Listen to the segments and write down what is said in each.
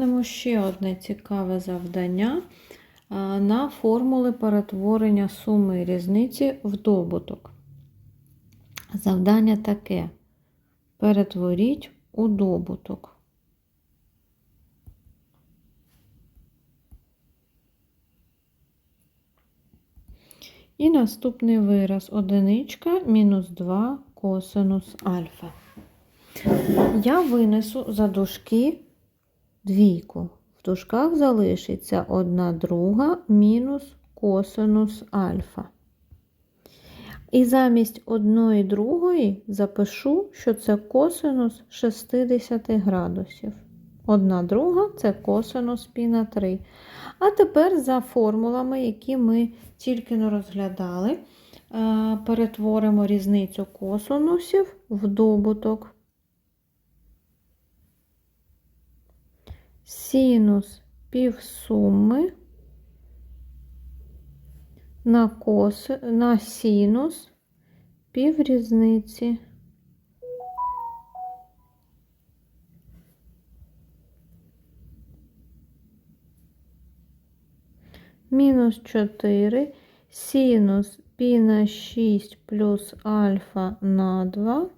Розглянемо ще одне цікаве завдання на формули перетворення суми різниці в добуток. Завдання таке: перетворіть у добуток. І наступний вираз одиничка мінус 2 косинус альфа. Я винесу за дужки двійку. В дужках залишиться 1 друга мінус косинус альфа. І замість одної другої запишу, що це косинус 60 градусів. Одна друга це косинус пі на 3. А тепер за формулами, які ми тільки не розглядали, е, перетворимо різницю косинусів в добуток. Синус півсуми на, кос... на синус піврізниці. Мінус 4 синус пі на 6 плюс альфа на 2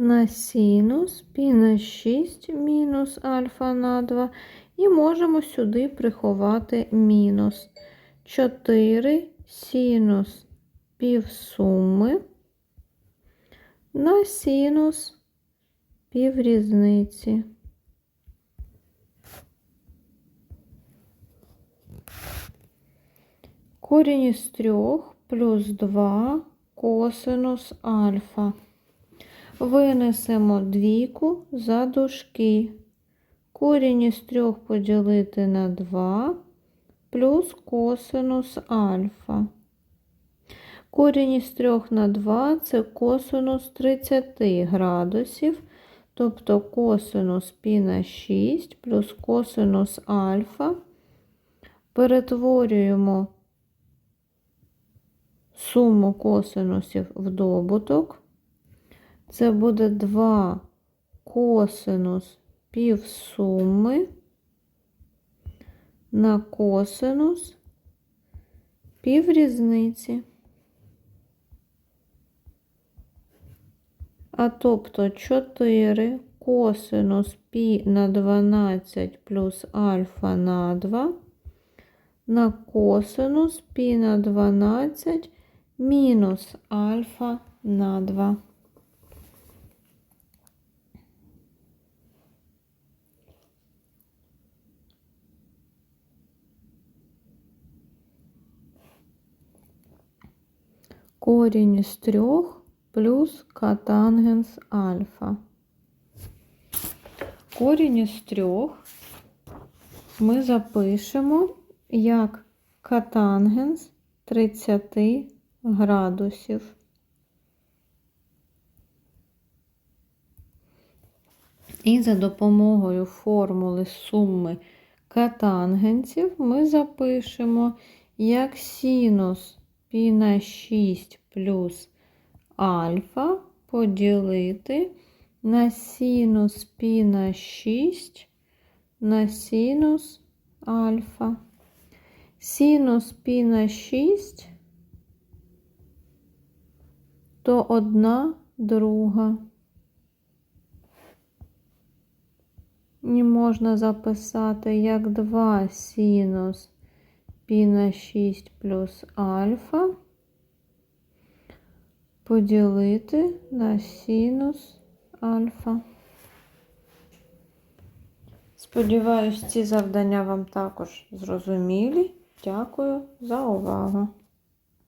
на синус пі на 6 мінус альфа на 2. І можемо сюди приховати мінус 4 синус півсуми на синус піврізниці. Корінь із 3 плюс 2 косинус альфа. Винесемо двійку за дужки. Корінь із 3 поділити на 2 плюс косинус альфа. Корінь із 3 на 2 це косинус 30 градусів, тобто косинус пі на 6 плюс косинус альфа. Перетворюємо суму косинусів в добуток. Це буде 2 косинус півсуми на косинус піврізниці. А тобто 4 косинус пі на 12 плюс альфа на 2 на косинус пі на 12 мінус альфа на 2. Корінь із 3 плюс катангенс альфа. Корінь із 3 ми запишемо як катангенс 30 градусів. І за допомогою формули суми катангенсів ми запишемо як синус пі на 6 плюс альфа поділити на синус пі на 6 на синус альфа. Синус пі на 6 то одна друга. І можна записати як 2 синус пі на 6 плюс альфа поділити на синус альфа. Сподіваюсь, ці завдання вам також зрозумілі. Дякую за увагу.